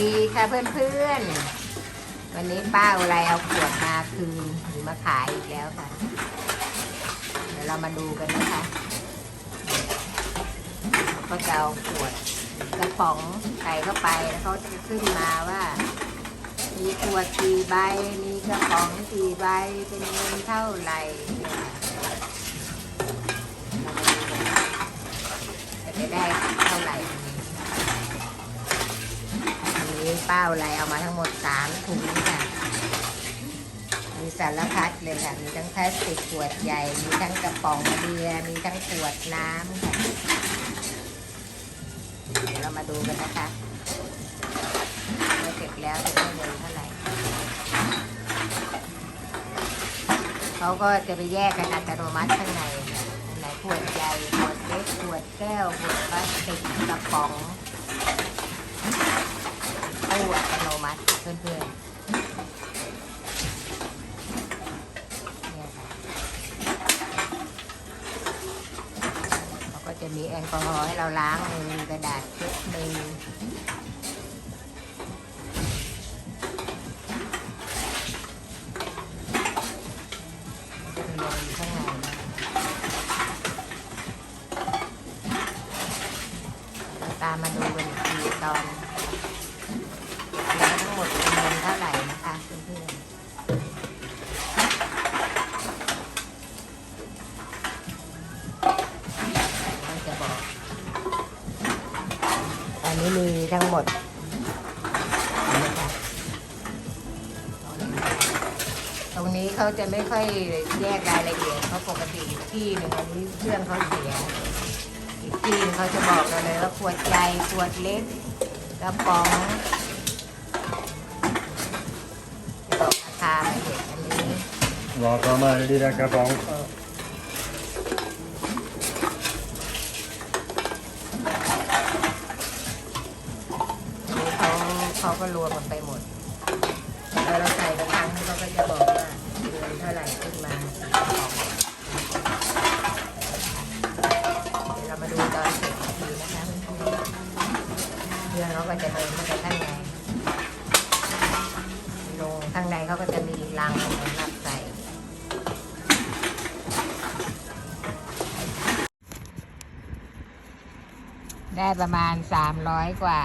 ดีค่ะเพื่อนๆ วันนี้ป้าอะไรเอาขวดมาคืนหรือมาขายอีกแล้วค่ะ เดี๋ยวเรามาดูกันนะคะเขาก็จะเอาขวดกระป๋องใส่เข้าไปแล้วเขาจะขึ้นมาว่า มีขวดกี่ใบ มีกระป๋องกี่ใบ เป็นเงินเท่าไหร่เนี่ยค่ะเรามาดูกันจะไปได้เท่าไหร่ อันนี้ ป้าอะไรเอามาทั้งหมดสามถุงค่ะ มีสารพัดเลยค่ะ มีทั้งพลาสติกขวดใหญ่ มีทั้งกระป๋องเบียร์ มีทั้งขวดน้ำค่ะ เดี๋ยวเรามาดูกันนะคะเมื่อเสร็จแล้วจะได้เงินเท่าไหร่ เขาก็จะไปแยกกันอัตโนมัติข้างในข้างในขวดใหญ่ ขวดเล็ก ขวดแก้ว ขวดพลาสติก กระป๋อง อัตโนมัติเพื่อนๆเนี่ยค่ะเขาก็จะมีแอลกอฮอล์ให้เราล้างมือกระดาษเช็ดมือจะมีอะไรอยู่ข้างในนะเราตามมาดูกันอีกทีตอนแล้วทั้งห มดเป็นเงินเท่าไหร่นะคะเพื่อนๆจะบอก ตอนนี้มีทั้งหมดตรงนี้เขาจะไม่ค่อยแยกรายละเอียดเพราปกติที่หนึ่งอันนี้เครื่องเขาเสียอีกที่เขาจะบอกเราเลยว่าขวดใหญ่ขวดเล็กกระป๋อง Vad tar man i lilla kartong? เขาเขาก็รวมกันไปหมดแล้วเราใส่กระทังเขาก็จะบอกว่าเดือนเท่าไหร่ขึ้นมาเดี๋ยวเรามาดูตอนเสร็จอีกทีนะคะเพื่อนๆเพื่อนเขาก็จะเดินมาจากข้างใน ได้ประมาณสามร้อยกว่า